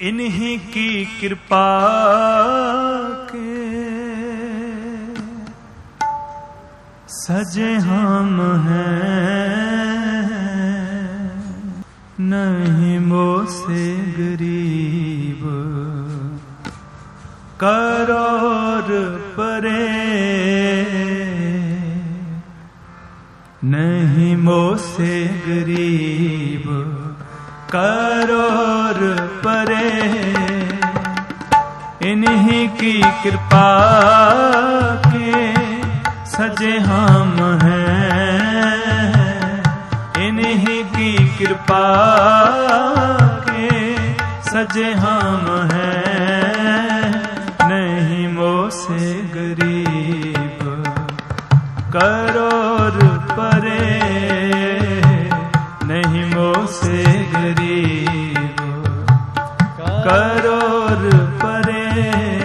इन्हीं की कृपा के सजे हम हैं। नहीं मो से गरीब करोर परे। नहीं मो से गरीब करोर परे इन्हीं की कृपा के सजे हम हैं। इन्हीं की कृपा के सजे हम हैं। नहीं मोसे गरीब करोर नहीं मो से गरीब करोर परे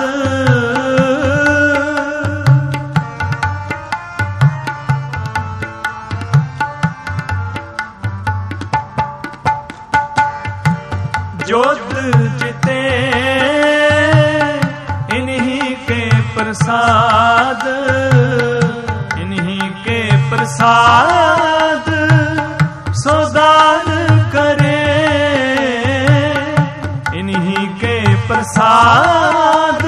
के प्रसाद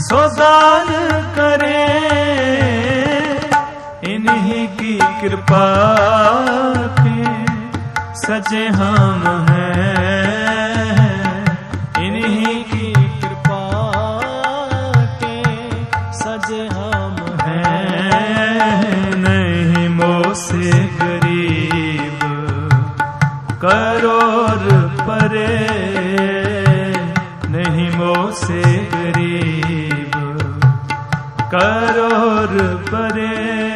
सोदान करे। इन्हीं की कृपा के सजे हम हैं। इन्हीं की कृपा के सजे हम हैं। नहीं मोसे गरीब करोर परे नहीं मो से गरीब करोर परे।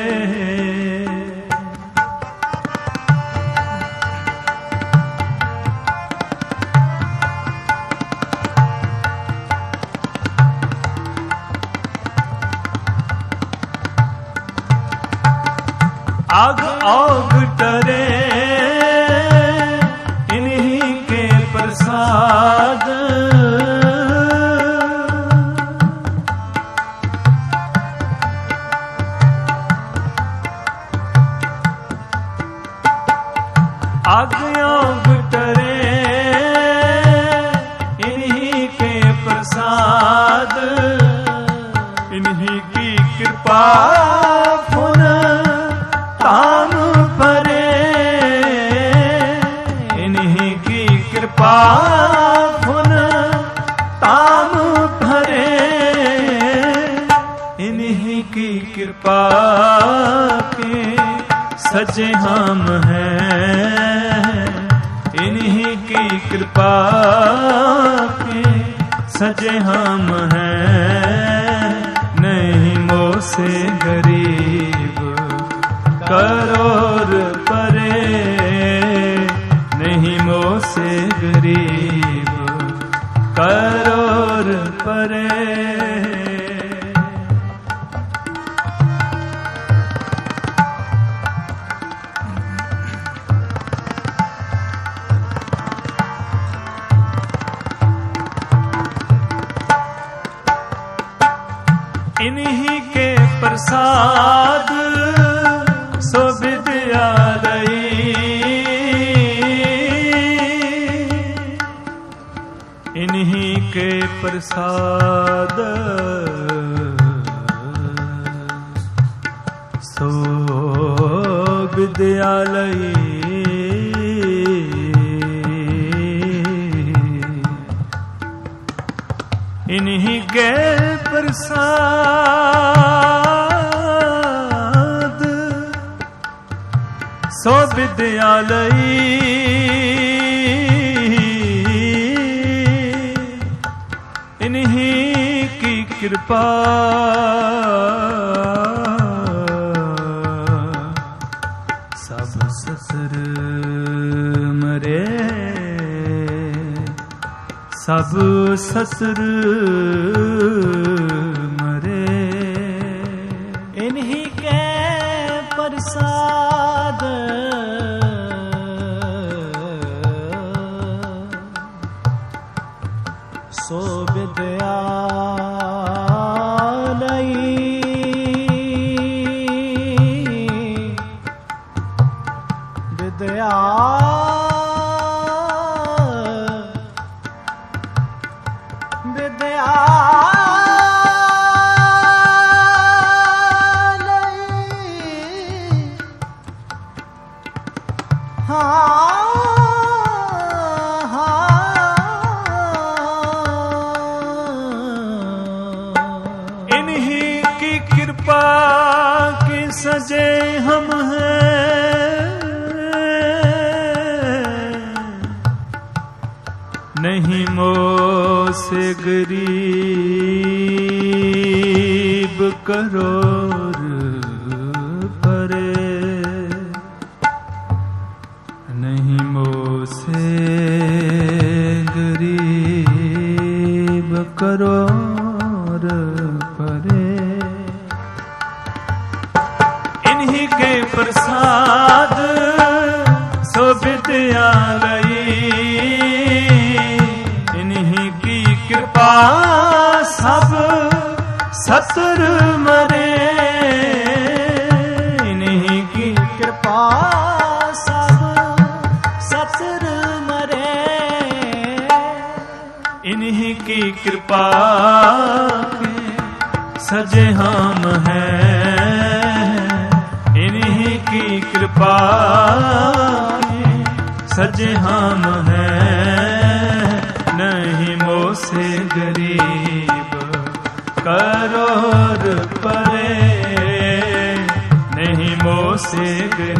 आग इन्हीं के प्रसाद इन्हीं की कृपा सजे हम हैं। इन्हीं की कृपा के सजे हम हैं। नहीं मो से गरीब करोर परे। नहीं मो से गरीब करोर परे। प्रसाद सो विद्यालयी इन्हीं के प्रसाद सो विद्यालयी इन्हीं के प्रसाद ਵਿਦਿਆ ਲਈ ਇਨਹੀ ਕੀ ਕਿਰਪਾ। ਸਭ ਸਸਰ ਮਰੇ। ਸਭ ਸਸਰ से गरीब करोड़ परे। नहीं मो से गरीब करोड़ परे। इन्हीं के प्रसाद सो विद्यालयी सतर मरे, इन्हीं की कृपा सब सतर मरे। इन्हीं की कृपा सजे हम हैं। इन्हीं की कृपा सजे हम हैं। नहीं मोह से गरीब मोह से